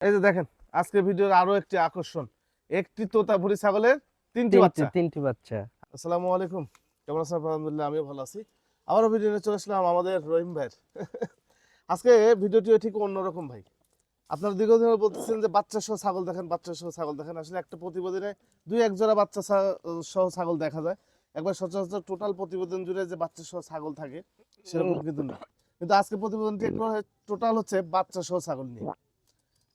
এই যে দেখেন আজকের ভিডিওর আরও একটি আকর্ষণ। একটি তোতাপুরি ছাগলের তিনটি বাচ্চা। তিনটি বাচ্চা। আসসালামু আলাইকুম। কেমন আছেন? আলহামদুলিল্লাহ আমিও ভালো আছি। আবারও ভিডিও নিয়ে চলে আসলাম আমাদের রহিম ভাইয়ের। আজকে ভিডিওটিও ঠিক অন্যরকম ভাই। আপনারা দীর্ঘদিন বলতেছেন যে বাচ্চা সহ ছাগল দেখেন বাচ্চা সহ ছাগল দেখেন। আসলে একটা প্রতিবেদনে দুই এক জোড়া বাচ্চা সহ ছাগল দেখা যায়। একবার সচরাচর টোটাল প্রতিবেদন জুড়ে যে বাচ্চা সহ ছাগল থাকে সেরকম কিন্তু না। কিন্তু আজকে প্রতিবেদনটি টোটাল হচ্ছে বাচ্চা সহ ছাগল নিয়ে।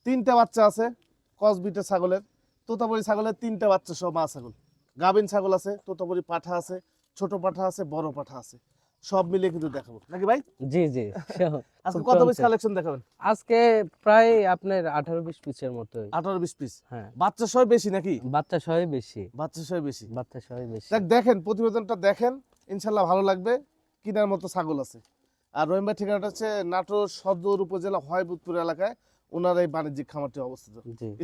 তিনটা বাচ্চা আছে কসবিটের ছাগলের তোতাপুরি ছাগলের তিনটা বাচ্চা সহ মা ছাগল। গাভিন ছাগল আছে তোতাপুরি পাঠা আছে ছোট পাঠা আছে বড় পাঠা আছে। সব মিলিয়ে কিন্তু দেখাবো। নাকি ভাই? জি জি আজকে কত পিস কালেকশন দেখাবেন? আজকে প্রায় আপনার আঠারো বিশ পিসের মতোই। আঠারো বিশ পিস হ্যাঁ। বাচ্চা সহ বেশি নাকি? বাচ্চা সহই বেশি। বাচ্চা সহ বেশি। বাচ্চা সহই বেশি। দেখ দেখেন প্রতিবেদনটা দেখেন ইনশাল্লাহ ভালো লাগবে। কিনার মতো ছাগল আছে। আর রহিম ভাই ঠিকানাটা হচ্ছে নাটোর সদর উপজেলা হয়বুদপুর এলাকায়। ওনার এই বাণিজ্যিক খামারটি অবস্থিত।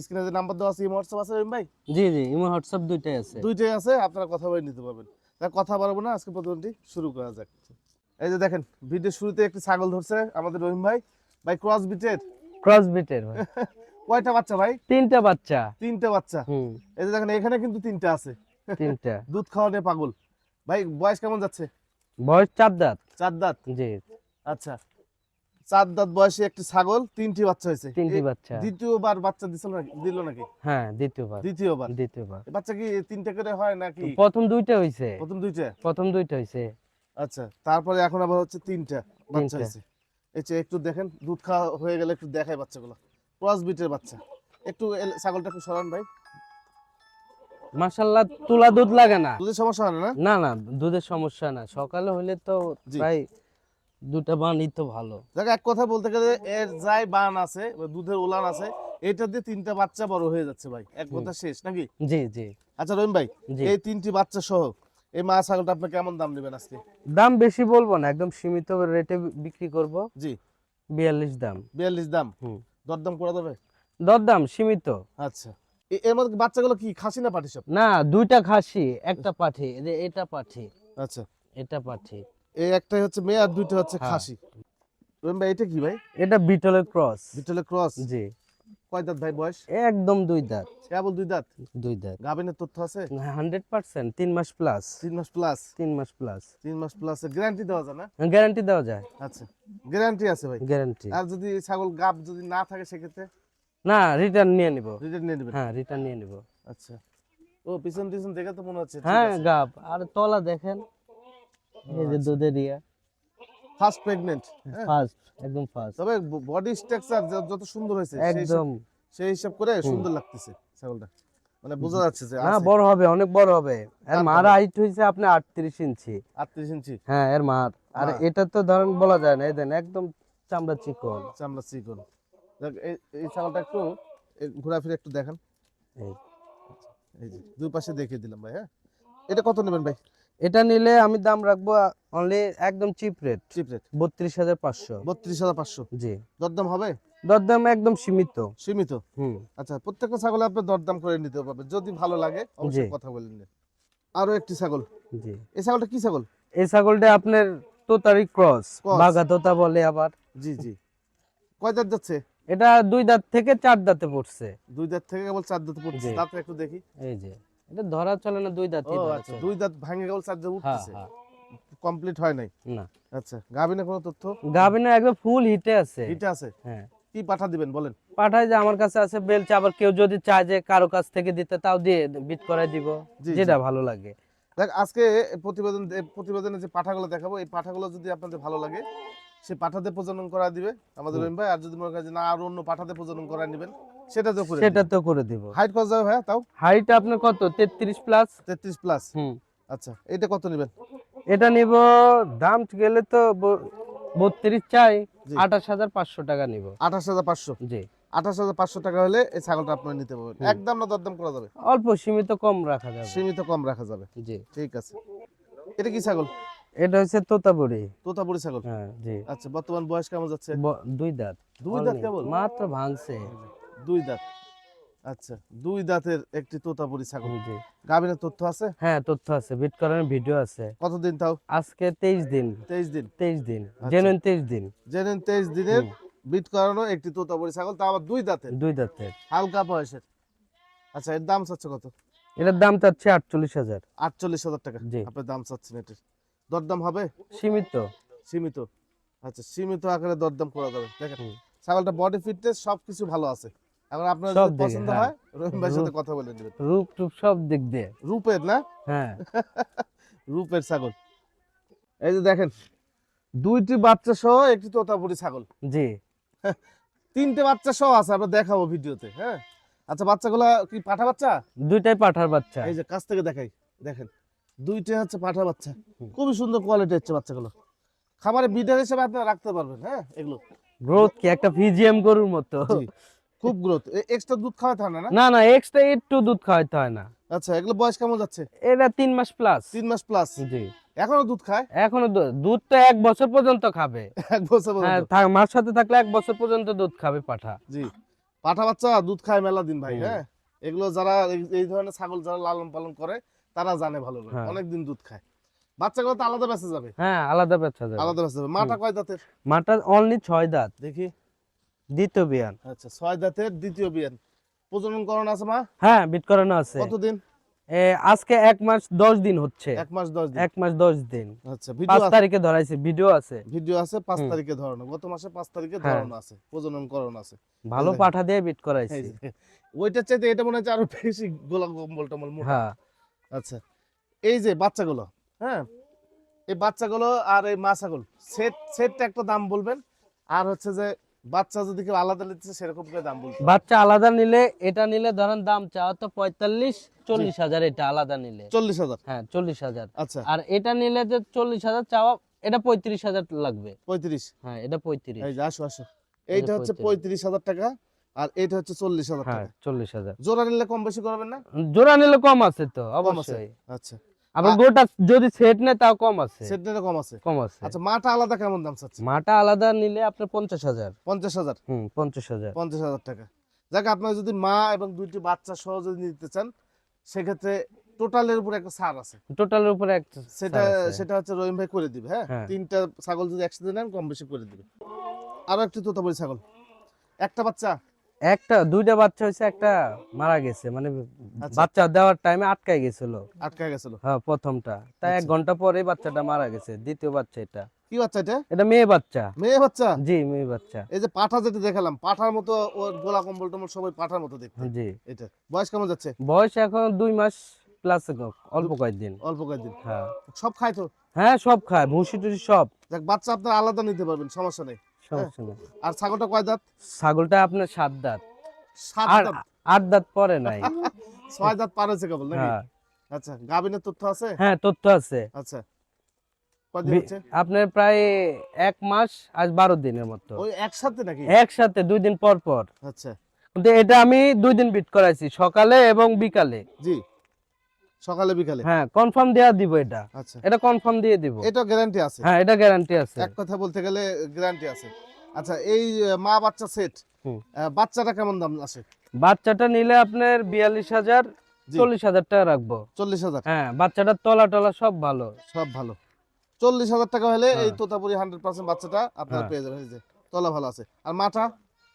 স্ক্রিনে যে নাম্বার দেওয়া আছে হোয়াটসঅ্যাপ আছে রহিম ভাই? জি জি ইমো হোয়াটসঅ্যাপ দুইটাই আছে। দুইটাই আছে আপনারা কথা বলে নিতে পারবেন। তা কথা বাড়াবো না আজকে প্রতিবেদনটি শুরু করা যাক। এই যে দেখেন ভিডিও শুরুতে একটি ছাগল ধরছে আমাদের রহিম ভাই। ভাই ক্রস বিটের ক্রস বিটের ভাই। কয়টা বাচ্চা ভাই? তিনটা বাচ্চা। তিনটা বাচ্চা। হুম। এই যে দেখেন এখানে কিন্তু তিনটা আছে। তিনটা। দুধ খাওয়া নিয়ে পাগল। ভাই বয়স কেমন যাচ্ছে? বয়স চার দাঁত। চার দাঁত? জি। আচ্ছা। চার দাঁত বয়সে একটি ছাগল তিনটি বাচ্চা হয়েছে। তিনটি বাচ্চা। দ্বিতীয়বার বাচ্চা দিছিল নাকি? দিল নাকি? হ্যাঁ দ্বিতীয়বার। দ্বিতীয়বার? দ্বিতীয়বার। বাচ্চা কি তিনটা করে হয় নাকি? প্রথম দুইটা হইছে। প্রথম দুইটা? প্রথম দুইটা হইছে। আচ্ছা তারপরে এখন আবার হচ্ছে তিনটা বাচ্চা। হয়েছে এই যে একটু দেখেন দুধ খাওয়া হয়ে গেলে একটু দেখায় বাচ্চাগুলো। ক্রস বিটের বাচ্চা। একটু ছাগলটা একটু সরান ভাই। মাশাল্লাহ তুলা দুধ লাগে না। দুধের সমস্যা হয় না? না না দুধের সমস্যা না। সকালে হইলে তো। প্রায় দুটা বানই তো ভালো। দেখ এক কথা বলতে গেলে এর যাই বান আছে দুধের উলান আছে এটা দিয়ে তিনটা বাচ্চা বড় হয়ে যাচ্ছে ভাই। এক কথা শেষ নাকি? জি জি। আচ্ছা রহিম ভাই এই তিনটি বাচ্চা সহ এই মা ছাগলটা আপনি কেমন দাম নেবেন আজকে? দাম বেশি বলব না একদম সীমিত রেটে বিক্রি করব। জি। বিয়াল্লিশ দাম। বিয়াল্লিশ দাম? হুম। দরদাম করা যাবে? দরদাম সীমিত। আচ্ছা। এর মধ্যে বাচ্চাগুলো কি খাসি না পাটি সব? না দুইটা খাসি একটা পাঠি এটা পাঠি। আচ্ছা। এটা পাঠি। এই একটাই হচ্ছে মেয়ে আর দুইটা হচ্ছে হ্যাঁ। খাসি। ভাই এটা কি ভাই? এটা বিটলের ক্রস। বিটলের ক্রস? জি। কয় দাঁত ভাই বয়স? একদম দুই দাঁত। কেবল দুই দাঁত? দুই দাঁত। গাভিনের তথ্য আছে? হান্ড্রেড পার্সেন্ট তিন মাস প্লাস তিন মাস প্লাস তিন মাস প্লাস তিন মাস প্লাস গ্যারান্টি দেওয়া যায় না? গ্যারান্টি দেওয়া যায়। আচ্ছা গ্যারান্টি আছে ভাই। গ্যারান্টি আর যদি ছাগল গাব যদি না থাকে সেক্ষেত্রে? না রিটার্ন নিয়ে নিব। রিটার্ন নিয়ে নেবেন? হ্যাঁ রিটার্ন নিয়ে নিব। আচ্ছা। ও পিছন পিছন দেখে তো মনে হচ্ছে হ্যাঁ গাব। আর তলা দেখেন। এই যে দুধের ইয়া। ফার্স্ট প্রেগনেন্ট ফার্স্ট একদম ফার্স্ট তবে বডি স্ট্রাকচার যত সুন্দর হয়েছে একদম। সেই হিসাব করে সুন্দর লাগতেছে ছাগলটা। মানে বোঝা যাচ্ছে যে না বড় হবে অনেক বড় হবে। এর মার হাইট হয়েছে আপনি আটত্রিশ ইঞ্চি। 38 ইঞ্চি? হ্যাঁ এর মার। আর হ্যাঁ। এটা তো ধরেন বলা যায় না এই দেন একদম চামড়া চিকন। চামড়া চিকন। এই ছাগলটা একটু ঘোরাফিরে একটু দেখান। এই। এই যে দুই পাশে দেখিয়ে দিলাম ভাই হ্যাঁ? এটা কত নেবেন ভাই? এটা নিলে আমি দাম রাখব অনলি একদম চিপ রেট চিপ রেট বত্রিশ হাজার পাঁচশো। বত্রিশ হাজার পাঁচশো। জি। দরদাম হবে? দরদাম একদম সীমিত। সীমিত? হুম। আচ্ছা প্রত্যেকটা ছাগল আপনি দরদাম করে নিতে পারবেন। যদি ভালো লাগে অবশ্যই কথা বলে নিন। আরও একটি ছাগল। জি। এই ছাগলটা কি ছাগল? এই ছাগলটা আপনার তোতারি ক্রস। বাঘা তোতা বলে আবার। জি জি। কয় দাঁত যাচ্ছে? এটা দুই দাঁত থেকে চার দাঁতে পড়ছে। দুই দাঁত থেকে কেবল চার দাঁত পড়ছে। দাঁত একটু দেখি। এই যে। এটা ধরা চলে না দুই আচ্ছা দুই দাঁত ভাঙে চার দাঁত হ্যাঁ উঠতেছে। হ্যাঁ। কমপ্লিট হয় নাই? না। আচ্ছা গাভিনে কোনো তথ্য? গাভিনা একদম ফুল হিটে আছে। এটা আছে? হ্যাঁ। কি পাঠা দিবেন বলেন? পাঠায় যে আমার কাছে আছে বেলচা আবার কেউ যদি চায় যে কারও কাছ থেকে দিতে তাও দিয়ে বিট করাই দিব। যেটা ভালো লাগে। দেখ আজকে প্রতিবেদন প্রতিবেদনে যে পাঠাগুলো দেখাবো এই পাঠাগুলো যদি আপনাদের ভালো লাগে সে পাঠাতে প্রজনন করা দিবে আমাদের রহিম ভাই। আর যদি মনে করেন যে না আর অন্য পাঠাতে প্রজনন করা নেবেন সেটা তো করে সেটা তো করে দিব। হাইট কত যাবে ভাইয়া তাও? হাইট আপনার কত? তেত্রিশ প্লাস তেত্রিশ প্লাস হুম। আচ্ছা এটা কত নেবেন? এটা নিব দাম গেলে তো বত্রিশ চাই জি। আঠাশ হাজার পাঁচশো টাকা নিব। আঠাশ হাজার পাঁচশো? জি। আঠাশ হাজার পাঁচশো টাকা হলে এই ছাগলটা আপনার নিতে পারবেন। একদম না দরদাম করা যাবে? অল্প সীমিত কম রাখা যাবে। সীমিত কম রাখা যাবে। জি। ঠিক আছে। এটা কি ছাগল? এটা হচ্ছে তোতাপুরি। তোতাপুরি ছাগল? হ্যাঁ জি। আচ্ছা বর্তমান বয়স কেমন যাচ্ছে? দুই দাঁত। দুই দাঁত কেবল? মাত্র ভাঙছে। দুই দাঁত। আচ্ছা দুই দাঁতের একটি তোতাপুরি ছাগল। জি। গাভিনের তথ্য আছে? হ্যাঁ তথ্য আছে। বিট করানোর ভিডিও আছে। কতদিন তাও? আজকে তেইশ দিন। তেইশ দিন। তেইশ দিন। আচ্ছা। জেনুইন তেইশ দিন। জেনেন তেইশ দিনের হুম। বিট করানো একটি তোতাপুরি ছাগল তা আবার দুই দাঁতের? দুই দাঁতের। হালকা বয়সের। আচ্ছা এর দাম চাচ্ছে কত? এটার দাম চাচ্ছে আটচল্লিশ হাজার। আটচল্লিশ হাজার টাকা। জি। আপনার দাম চাচ্ছেন এটির। দরদাম হবে? সীমিত। সীমিত। আচ্ছা সীমিত আকারে দরদাম করা যাবে। দেখেন ছাগলটা বডি ফিটনেস সবকিছু ভালো আছে। এখন আপনার যদি পছন্দ হ্যাঁ। হয় রহিম ভাইয়ের সাথে কথা বলে নেবেন। রূপ টুপ সব দিক দিয়ে। রূপের না? হ্যাঁ। রূপের ছাগল। এই যে দেখেন দুইটি বাচ্চা সহ একটি তোতাপুরি ছাগল। জি। তিনটে বাচ্চা সহ আছে আমরা দেখাবো ভিডিওতে হ্যাঁ? আচ্ছা বাচ্চাগুলা কি পাঠা বাচ্চা? দুইটাই পাঠার বাচ্চা। এই যে কাছ থেকে দেখাই দেখেন দুইটা হচ্ছে পাঠা বাচ্চা। খুবই সুন্দর কোয়ালিটি হচ্ছে বাচ্চাগুলো। খাবারের বিডার হিসেবে আপনারা রাখতে পারবেন হ্যাঁ এগুলো। গ্রোথ কি? একটা ফিজিএম গরুর মতো। খুব গ্রোথ এক্সট্রা দুধ খাওয়াতে হয় না না? না এক্সট্রা একটু দুধ খাওয়াইতে হয় না। আচ্ছা এগুলো বয়স কেমন যাচ্ছে? এটা তিন মাস প্লাস তিন মাস প্লাস জি। এখনও দুধ খায়? এখনও দুধ তো এক বছর পর্যন্ত খাবে। এক বছর হ্যাঁ মার সাথে থাকলে এক বছর পর্যন্ত দুধ খাবে পাঠা। জি। পাঠা বাচ্চা দুধ খায় মেলা দিন ভাই হ্যাঁ? এগুলো যারা এই- ধরনের ছাগল যারা লালন পালন করে তারা জানে ভালো করে। হ্যাঁ। অনেক দিন দুধ খায়। বাচ্চাগুলো তো আলাদা বেঁচে যাবে। হ্যাঁ আলাদা বেচা যাবে। আলাদা বেঁচে যাবে। মাটা কয় দাঁতের? মাটা অনলি ছয় দাঁত। দেখি। দ্বিতীয় বিয়ান। আচ্ছা ছয় দাঁতের দ্বিতীয় বিয়ান। প্রজনন করণ আছে মা? হ্যাঁ বিট করানো আছে। কতদিন? আজকে এক মাস দশ দিন হচ্ছে। এক মাস দশ দিন। এক মাস দশ দিন। আচ্ছা পাঁচ তারিখে ধরাইছে ভিডিও আছে। ভিডিও আছে পাঁচ তারিখে ধরানো। গত মাসে পাঁচ তারিখে হ্যাঁ। ধরানো আছে প্রজনন করণ আছে। ভালো পাঠা দিয়ে বিট করাইছি। ওইটার চাইতে এটা মনে হচ্ছে আরও বেশি গোলা কম্বল টম্বল হ্যাঁ। আচ্ছা এই যে বাচ্চাগুলো হ্যাঁ? এই বাচ্চাগুলো আর এই মা ছাগল সেট সেটটা একটা দাম বলবেন। আর হচ্ছে যে বাচ্চা যদি কেউ আলাদা নিচ্ছে সেরকম করে দাম বলবেন বাচ্চা আলাদা নিলে এটা নিলে ধরেন দাম চাওয়া তো পঁয়তাল্লিশ চল্লিশ হাজার এটা আলাদা নিলে। চল্লিশ হাজার? হ্যাঁ চল্লিশ হাজার। আচ্ছা। আর এটা নিলে যে চল্লিশ হাজার চাওয়া এটা পঁয়ত্রিশ হাজার লাগবে। পঁয়ত্রিশ? হ্যাঁ এটা পঁয়ত্রিশ। এই যে আসো আসো। এইটা হচ্ছে 35,000 পঁয়ত্রিশ হাজার টাকা আর এটা হচ্ছে চল্লিশ হাজার হ্যাঁ টাকা। চল্লিশ হাজার। জোড়া নিলে কম বেশি করবেন না? জোড়া নিলে কম আছে তো? অবশ্যই। আচ্ছা। আবার গোটা যদি সেট নেয় তাও কম আছে। সেট নিলে কম আছে। কম আছে। আচ্ছা মাটা আলাদা কেমন দাম চাচ্ছে মাটা আলাদা নিলে আপনার পঞ্চাশ হাজার। পঞ্চাশ হাজার? হুম পঞ্চাশ হাজার। পঞ্চাশ হাজার টাকা। যাক আপনার যদি মা এবং দুইটি বাচ্চা সহ যদি নিতে চান সেক্ষেত্রে টোটালের উপর একটা ছাড় আছে। টোটালের উপরে একটা সেটা সেটা হচ্ছে রহিম ভাই করে দিবে হ্যাঁ? হ্যাঁ। তিনটা ছাগল যদি একসাথে নেন কম বেশি করে দিবে। আরও একটি তোতাপুরি ছাগল। একটা বাচ্চা একটা দুইটা বাচ্চা হয়েছে একটা মারা গেছে মানে আচ্ছা। বাচ্চা দেওয়ার টাইমে আটকাই গেছিল। আটকা গেছিল। হ্যাঁ প্রথমটা। তাই এক আচ্ছা। ঘণ্টা পরে বাচ্চাটা মারা গেছে দ্বিতীয় বাচ্চা এটা। কি বাচ্চা এটা? এটা মেয়ে বাচ্চা। মেয়ে বাচ্চা? জি মেয়ে বাচ্চা। এই যে পাঠা যেটা দেখালাম পাঠার মতো ওর গোলা কম্বল টম্বল সবাই পাঠার মতো দেখতে। জি। এটা বয়স কেমন যাচ্ছে? বয়স এখন দুই মাস প্লাস অল্প কয়েকদিন। অল্প কয়েকদিন। হ্যাঁ। সব খায় তো? হ্যাঁ সব খায় ভুসি টুসি সব। দেখ বাচ্চা আপনার আলাদা নিতে পারবেন সমস্যা নেই। সমস্যা নেই। আর ছাগলটা কয় দাঁত? ছাগলটা আপনার সাত দাঁত। সাত দাঁত? আট দাঁত পরে নাই। ছয় দাঁত পার হয়েছে কেবল নাকি? হ্যাঁ। আচ্ছা গাবিনের তথ্য আছে? হ্যাঁ তথ্য আছে। আচ্ছা। আপনার প্রায় এক মাস আজ বারো দিনের মতো। একসাথে নাকি? একসাথে দুই দিন পর পর। আচ্ছা। কিন্তু এটা আমি দুই দিন বিট করাইছি সকালে এবং বিকালে। জি। সকালে বিকালে? হ্যাঁ কনফার্ম দেওয়া দিব এটা। আচ্ছা। এটা কনফার্ম দিয়ে দিব। এটা গ্যারান্টি আছে? হ্যাঁ এটা গ্যারান্টি আছে। এক কথা বলতে গেলে গ্যারান্টি আছে। আচ্ছা এই মা বাচ্চা সেট বাচ্চাটা কেমন দাম আছে? বাচ্চাটা নিলে আপনার বিয়াল্লিশ হাজার চল্লিশ হাজার টাকা রাখব। চল্লিশ হাজার? হ্যাঁ বাচ্চাটার তলা টলা সব ভালো। সব ভালো। চল্লিশ হাজার টাকা হলে এই হ্যাঁ। তোতাপুরি হান্ড্রেড পার্সেন্ট বাচ্চাটা আপনারা হ্যাঁ। পেয়ে যাবেন তলা ভালো আছে। আর মাটা?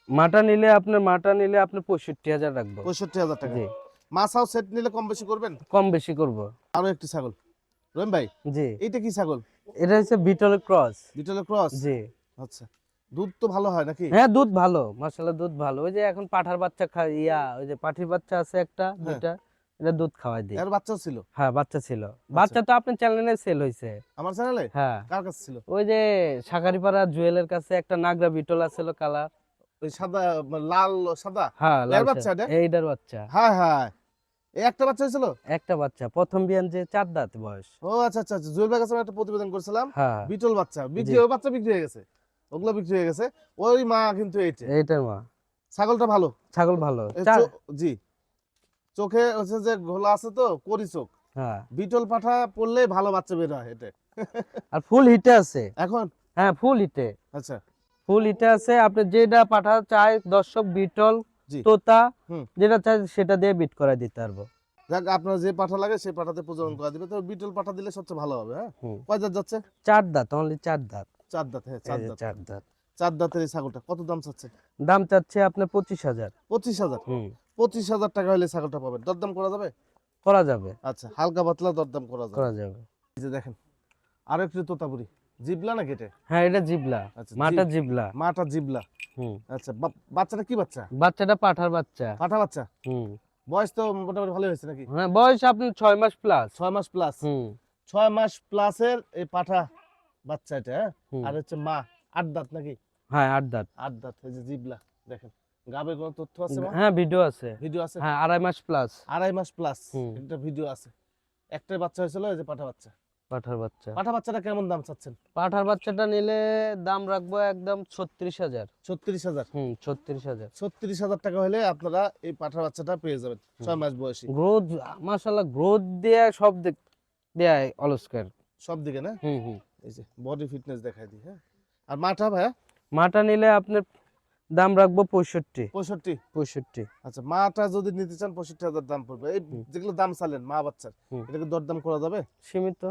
মাটা নিলে আপনার মাটা নিলে আপনার পঁয়ষট্টি হাজার রাখব। পঁয়ষট্টি হাজার টাকা। মাছাও সেট নিলে কম বেশি করবেন? কম বেশি করব। আরও একটি ছাগল। রহিম ভাই জি। এইটা কি ছাগল? এটা হচ্ছে বিটল ক্রস। বিটলের ক্রস? জি। আচ্ছা। দুধ তো ভালো হয় নাকি? হ্যাঁ দুধ ভালো মাসাল্লাহ দুধ ভালো। ওই যে এখন পাঠার বাচ্চা খায় ইয়া ওই যে পাঠির বাচ্চা আছে একটা দুইটা এটা দুধ খাওয়াই দিই এর বাচ্চাও ছিল? হ্যাঁ বাচ্চা ছিল। বাচ্চা তো আপনার চ্যানেলে সেল হয়েছে আমার চ্যানেলে হ্যাঁ। কার কাছে ছিল? ওই যে শাকারিপাড়া জুয়েলের কাছে একটা নাগরা বিটল আছিল কালার। সাদা মানে লাল সাদা? হ্যাঁ লাল বাচ্চা এটা? এইটার বাচ্চা। হ্যাঁ হ্যাঁ। একটা বাচ্চা ছিল একটা বাচ্চা। প্রথম বিয়ান যে চার দাঁত বয়স। ও আচ্ছা আচ্ছা আচ্ছা। জুয়েল ভাই কাছে একটা প্রতিবেদন করছিলাম। হ্যাঁ বিটল বাচ্চা। বিক্রি। বাচ্চা বিক্রি হয়ে গেছে। ওগুলো বিক্রি হয়ে গেছে। ওই মা কিন্তু এইটা। এইটার মা। ছাগলটা ভালো? ছাগল ভালো। জি। চোখে হচ্ছে যে ঘোলা আছে তো করি চোখ। হ্যাঁ। বিটল পাঠা পড়লে ভালো বাচ্চা বের হয় এটা আর ফুল হিটে আছে। এখন? হ্যাঁ ফুল হিটে। আচ্ছা। ফুল হিটে আছে আপনি যেটা পাঠা চাই দর্শক বিটল তোতা যেটা চাই সেটা দিয়ে বিট করে দিতে পারব। যাক আপনার যে পাঠা লাগে সেই পাঠাতে প্রজনন করা দিবে। তো বিটল পাঠা দিলে সবচেয়ে ভালো হবে হ্যাঁ? কয় দাঁত যাচ্ছে? চার দাঁত অনলি চার দাঁত। চার দাঁত হ্যাঁ চার দাঁত। চার দাঁত। চার দাঁতের এই ছাগলটা কত দাম চাচ্ছে? দাম চাচ্ছে আপনার পঁচিশ হাজার। পঁচিশ হাজার? পঁচিশ হাজার টাকা হলে ছাগলটা পাবেন। দরদাম করা যাবে? করা যাবে। আচ্ছা হালকা পাতলা দরদাম করা যাবে। করা যাবে। এই যে দেখেন আরও একটু তোতাপুরি জিবলা হ্যাঁ এটা জিবলা। আচ্ছা, মাটা জিবলা। মাটা জিবলা। হুম। আচ্ছা বাচ্চাটা কি বাচ্চা? বাচ্চাটা পাঠার বাচ্চা। পাঠা বাচ্চা? হুম। বয়স তো মোটামুটি ভালো হয়েছে নাকি? হ্যাঁ বয়স আপনার ছয় মাস প্লাস মাস প্লাস হুম। মাস প্লাসের এই পাঠা বাচ্চা এটা হ্যাঁ? আর হচ্ছে মা আট দাঁত নাকি? হ্যাঁ আট দাঁত। আট দাঁত এই যে জিবলা দেখেন। গাবের কোনো তথ্য আছে হ্যাঁ ভিডিও আছে। ভিডিও আছে? হ্যাঁ আড়াই মাস প্লাস আড়াই মাস প্লাস একটা ভিডিও আছে। একটাই বাচ্চা হয়েছিল এই যে পাঠা বাচ্চা। পাঠার বাচ্চা। পাঠা বাচ্চাটা কেমন দাম চাচ্ছেন? পাঠার বাচ্চাটা নিলে দাম রাখব একদম ছত্রিশ হাজার। ছত্রিশ হাজার? হুম ছত্রিশ হাজার। ছত্রিশ হাজার টাকা হলে আপনারা এই পাঠা বাচ্চাটা পেয়ে যাবেন ছয় মাস বয়সী। গ্রোথ মাশাল্লাহ গ্রোথ দেয়া সব দিক দেয় অলস্কার। সব দিকে না? হুম হুম। এই যে বডি ফিটনেস দেখাই দিই হ্যাঁ। আর মাঠা ভাইয়া? মাটা নিলে আপনার দাম রাখব পঁয়ষট্টি। পঁয়ষট্টি? পঁয়ষট্টি। আচ্ছা মাটা যদি নিতে চান পঁয়ষট্টি হাজার দাম পড়বে। এই যেগুলো দাম চালেন মা বাচ্চার। এটাকে দরদাম করা যাবে? সীমিত।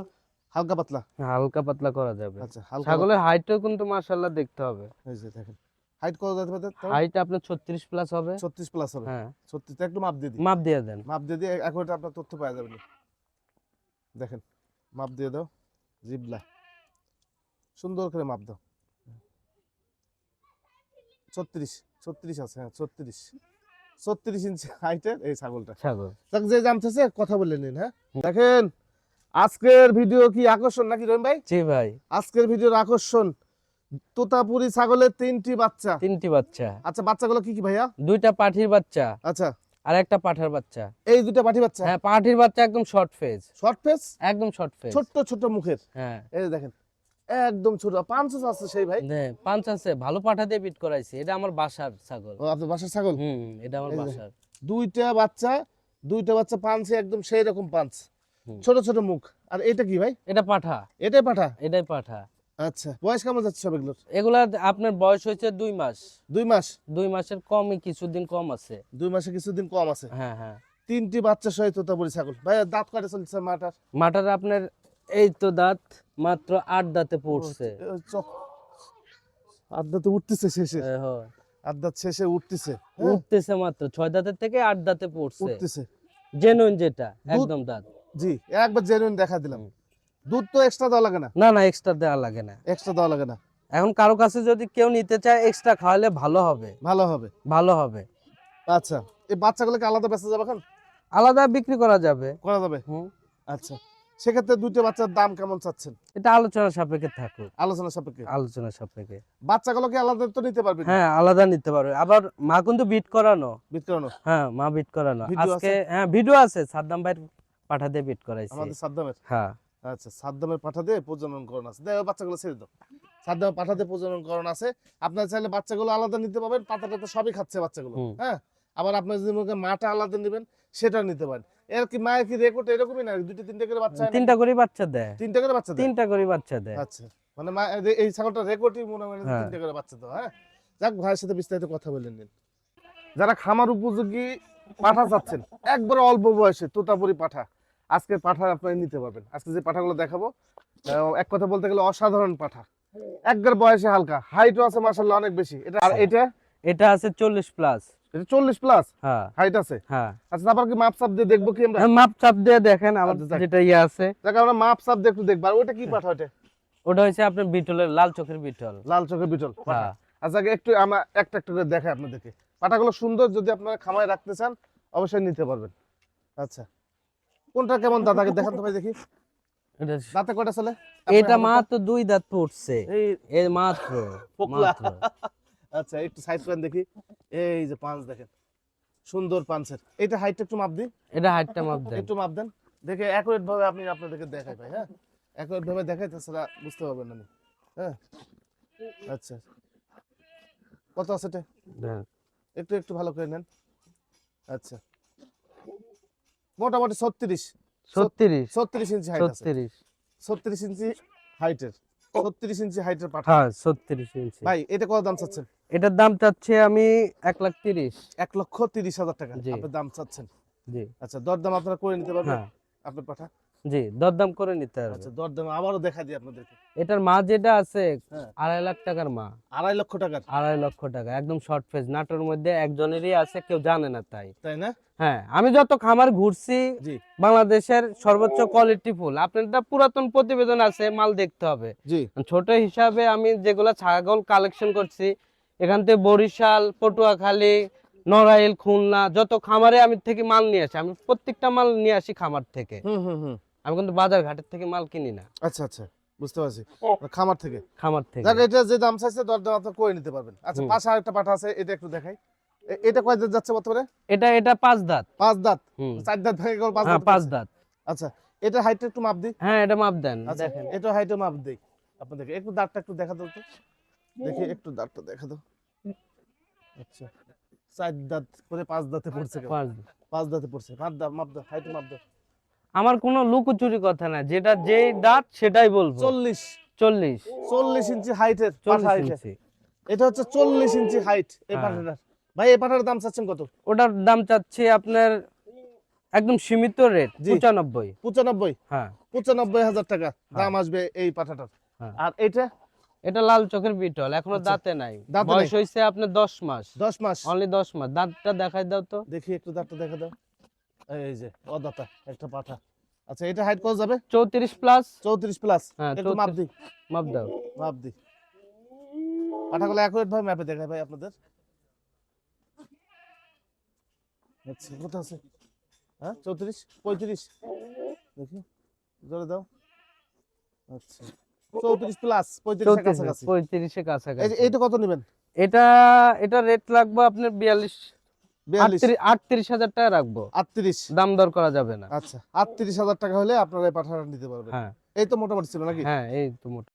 হালকা পাতলা? হালকা পাতলা করা যাবে। আচ্ছা ছাগলের হাইটও কিন্তু মাশাল্লাহ দেখতে হবে। এই যে দেখেন হাইট কত যেতে পারে হাইট আপনার ছত্রিশ প্লাস হবে। ছত্রিশ প্লাস হবে। হ্যাঁ। ছত্রিশ একটু মাপ দিয়ে দিই। মাপ দিয়ে দেন। মাপ দিয়ে দিয়ে এখন আপনার তথ্য পাওয়া যাবে দেখেন মাপ দিয়ে দাও। জিবলা। সুন্দর করে মাপ দাও। ছত্রিশ ছত্রিশ আছে হ্যাঁ ছত্রিশ। ছত্রিশ ইঞ্চি হাইটের এই ছাগলটা। ছাগল। যে জানতেছে কথা বলে নিন হ্যাঁ। দেখেন আজকের ভিডিও কি আকর্ষণ নাকি রহিম ভাই? জি ভাই। আজকের ভিডিওর আকর্ষণ তোতাপুরি ছাগলের তিনটি বাচ্চা। তিনটি বাচ্চা। আচ্ছা বাচ্চাগুলো কি কি ভাইয়া? দুইটা পাঠির বাচ্চা। আচ্ছা। আর একটা পাঠার বাচ্চা। এই দুটো পাঠি বাচ্চা? হ্যাঁ পাঠির বাচ্চা একদম শর্ট ফেজ শর্ট ফেস একদম শর্ট ফেজ ছোট্ট ছোট্ট মুখের? হ্যাঁ। এই দেখেন একদম ছোট। পাঁচ আছে সেই ভাই। নে, পাঁচ আছে। ভালো পাঠা দিয়ে বিট করাইছি। এটা আমার বাসার ছাগল। ও আপনার বাসার ছাগল? হুম এটা আমার বাসার। দুইটা বাচ্চা দুইটা বাচ্চা পাঁচে একদম সেই রকম পাঁচ। ছোট ছোট মুখ। আর এটা কি ভাই? এটা পাঠা। এটাই পাঠা? এটাই পাঠা। আচ্ছা বয়স কেমন যাচ্ছে সব এগুলোর? এগুলা আপনার বয়স হয়েছে দুই মাস। দুই মাস? দুই মাসের কমই কিছুদিন কম আছে। দুই মাসে কিছুদিন কম আছে? হ্যাঁ হ্যাঁ। তিনটি বাচ্চা সহ তোতাপুরি ছাগল। ভাই দাঁত কাটে চলছে মাটার? মাটার আপনার এই তো দাঁত মাত্র আট দাঁতে পড়ছে। ওই চক আড্ডা তো উঠতেছে শেষে। এ, হ। আড্ডা শেষে উঠতেছে হ্যাঁ, উঠতেছে মাত্র। ছয় দাঁতের থেকে আট দাঁতে পড়ছে। উঠতেছে। জেনুইন যেটা একদম দাঁত। জি একবার জেনুইন দেখা দিলাম। দুধ তো এক্সট্রা দেওয়া লাগে না? না না এক্সট্রা দেওয়া লাগে না। এক্সট্রা দেওয়া লাগে না। এখন কারও কাছে যদি কেউ নিতে চায় এক্সট্রা খাওয়ালে ভালো হবে। ভালো হবে। ভালো হবে। আচ্ছা এই বাচ্চাগুলোকে আলাদা বেচা যাবে এখন? আলাদা বিক্রি করা যাবে। করা যাবে? হুম। আচ্ছা সেক্ষেত্রে দুইটা বাচ্চার দাম কেমন চাচ্ছেন? এটা আলোচনা সাপেক্ষে থাকুক। আলোচনা সাপেক্ষে? আলোচনা সাপেক্ষে। বাচ্চাগুলোকে আলাদা তো নিতে পারবেন হ্যাঁ আলাদা নিতে পারবে। আবার মা কিন্তু বিট করানো। বিক্রয়ণ হ্যাঁ মা বিট করানো। আজকে হ্যাঁ ভিডিও আছে। সাদ্দাম ভাইয়ের পাঠা দিয়ে বিট করাইছে। আমাদের সাদ্দামের? হ্যাঁ। আচ্ছা সাদ্দামের পাঠা দিয়ে প্রজনন করণ আছে। দেখো বাচ্চাগুলো ছেড়ে দাও। সাদ্দামের পাঠা দিয়ে প্রজনন করণ আছে। আপনার চাইলে বাচ্চাগুলো আলাদা নিতে পারবেন সবই খাচ্ছে বাচ্চাগুলো। হ্যাঁ? আবার আপনার যদি মনে মাটা আলাদা নেবেন সেটা নিতে পারেন। এর কি মায়ের কি রেকর্ড এরকমই না? তিনটে করে বাচ্চা তিনটা করে বাচ্চা দেয়। তিনটা করে বাচ্চা দেয়? তিনটা করে বাচ্চা দেয়। আচ্ছা। মানে এই ছাগলটা রেকর্ডই মনে হয় হ্যাঁ। তিনটে করে বাচ্চা তো হ্যাঁ? যাক ভাইয়ের সাথে বিস্তারিত কথা বলে নিন। যারা খামার উপযোগী পাঠা চাচ্ছেন একবারে অল্প বয়সে তোতাপুরি পাঠা। আজকে পাঠা আপনারা নিতে পারবেন। আজকে যে পাঠাগুলো দেখাবো এক কথা বলতে গেলে অসাধারণ পাঠা। একবার বয়সে হালকা হাইটও আছে মাসাল্লাহ অনেক বেশি। এটা আর এটা? এটা আছে চল্লিশ প্লাস। এটা চল্লিশ প্লাস? হ্যাঁ। হাইট আছে? হ্যাঁ। আচ্ছা তারপর কি মাপ সাপ দিয়ে দেখব কি আমরা? হ্যাঁ, মাপ চাপ দিয়ে দেখেন আমার আচ্ছা, যেটা ইয়ে আছে। দেখ আমরা মাপ সাপ দিয়ে একটু দেখব। আর ওটা কি পাঠা ওটা ওটা হচ্ছে আপনার বিটলের লাল চোখের বিটল। লাল চোখে বিটল হ্যাঁ। আচ্ছা আগে একটু আমরা একটা একটা করে দেখাই আপনাদেরকে। পাটাগুলো সুন্দর যদি আপনারা খামায় রাখতে চান অবশ্যই নিতে পারবেন। আচ্ছা। কোনটা কেমন দাদাকে দেখান তো ভাই দেখি। দাঁতে কয়টা চলে? এটা মাত্র দুই দাঁত পড়ছে। এই মাত্র। মাত্র। আচ্ছা একটু সাইজ করেন দেখি। এই যে পাঁচ দেখেন। সুন্দর পাঁচের। এইটা হাইট একটু মাপ দিই এটা হাইটটা মাপ দেন। একটু মাপ দেন। দেখে অ্যাকুরেট ভাবে আপনি আপনাদেরকে দেখাই ভাই হ্যাঁ? অ্যাকুরেট ভাবে দেখাই তাছাড়া বুঝতে পারবেন না হ্যাঁ? আচ্ছা। কত আছে এটা? দেন। একটু একটু ভালো করে নেন। আচ্ছা। মোটামুটি ছত্রিশ। ছত্রিশ। ছত্রিশ ইঞ্চি হাইট ছত্রিশ। ছত্রিশ ইঞ্চি হাইটের ছত্রিশ ইঞ্চি হাইটের পাঠা হ্যাঁ ছত্রিশ ইঞ্চি। ভাই এটা কত দাম চাচ্ছেন? এটার দাম চাচ্ছে আমি এক লাখ তিরিশ। এক লক্ষ তিরিশ হাজার টাকা। আপনি দাম চাচ্ছেন। জি। আচ্ছা দরদাম আপনারা করে নিতে পারবেন? হ্যাঁ। আপনার পাঠা জি দরদাম করে নিতে হবে। আচ্ছা দরদাম আবারও দেখা দিই আপনাদেরকে। এটার মা যেটা আছে হ্যাঁ। আড়াই লাখ টাকার মা। আড়াই লক্ষ টাকার। আড়াই লক্ষ টাকা একদম শর্ট ফেজ নাটোর মধ্যে একজনেরই আছে কেউ জানে না তাই। তাই না? হ্যাঁ আমি যত খামার ঘুরছি বাংলাদেশের সর্বোচ্চ কোয়ালিটি ফুল আপনার একটা পুরাতন প্রতিবেদন আছে মাল দেখতে হবে। জি। ছোট হিসাবে আমি যেগুলা ছাগল কালেকশন করছি এখান থেকে বরিশাল পটুয়াখালী নড়াইল খুলনা যত খামারে আমি থেকে মাল নিয়ে আসি আমি প্রত্যেকটা মাল নিয়ে আসি খামার থেকে। হুম হুম হুম। আমি কিন্তু বাজার ঘাটের থেকে মাল কিনি না। আচ্ছা আচ্ছা বুঝতে পারছি। খামার থেকে। খামার থেকে। যাক এটা যে দাম চাইছে দরদাম আপনি করে নিতে পারবেন। আচ্ছা পাশে আরেকটা পাঠা আছে এটা একটু দেখাই। এটা কয় দাঁত যাচ্ছে বর্তমানে? এটা এটা পাঁচ দাঁত। পাঁচ দাঁত? চার দাঁত ভেঙে গেল পাঁচ হ্যাঁ দাঁত পাঁচ দাঁত। আচ্ছা এটা হাইটটা একটু মাপ দিই? হ্যাঁ এটা মাপ দেন আচ্ছা দেখেন। এটা হাইটে মাপ দেই। আপনাদেরকে একটু দাঁতটা একটু দেখা দাও তো। দেখি একটু দাঁতটা দেখা দাও। আচ্ছা চার দাঁত করে পাঁচ দাঁতে পড়ছে। পাঁচ দাঁত। পাঁচ দাঁতে পড়ছে। মাপ দাও মাপ দাও হাইটে মাপ দাও। আমার কোনো লুকোচুরি কথা না যেটা যেই দাঁত সেটাই বলব। চল্লিশ। চল্লিশ। চল্লিশ ইঞ্চি হাইটের এটা। হচ্ছে চল্লিশ ইঞ্চি হাইট এই হ্যাঁ। পাঠাটার ভাই এই পাঠাটার দাম চাচ্ছেন কত? ওটার দাম চাচ্ছি আপনার একদম সীমিত রেট। পঁচানব্বই। পঁচানব্বই? হ্যাঁ। পঁচানব্বই হাজার টাকা দাম আসবে এই পাঠাটার হ্যাঁ। আর এটা? এটা লাল চোখের বিটল এখনও আচ্ছা। দাঁতে নাই। দাঁতে বয়স। হয়েছে আপনার দশ মাস। দশ মাস। অনলি দশ মাস। দাঁতটা দেখাই দাও তো। দেখি একটু দাঁতটা দেখা দাও। এই যে অদাতা একটা পাঠা। আচ্ছা এটা হাইট কত যাবে? চৌত্রিশ প্লাস চৌত্রিশ প্লাস একটু মাপ 34 দিই মাপ দাও। মাপ পাঠাগুলো অ্যাকুরেট ভাবে ম্যাপে দেখায় ভাই আপনাদের। আচ্ছা কোথায় আছে? হ্যাঁ চৌত্রিশ? পঁয়ত্রিশ? দেখি জোরে দাও। আচ্ছা চৌত্রিশ প্লাস পঁয়ত্রিশের চৌত্রিশ কাছাকাছি। পঁয়ত্রিশে এই যে কাছাকাছি এইটা কত নেবেন? এটা এটা রেট লাগবে আপনার বিয়াল্লিশ বিয়াল্লিশ আটত্রিশ হাজার টাকা রাখব। আটত্রিশ। দাম দর করা যাবে না। আচ্ছা আটত্রিশ হাজার টাকা হলে আপনারা এই পাঠাটা নিতে পারবেন। হ্যাঁ। এই তো মোটামুটি ছিল নাকি? হ্যাঁ এই তো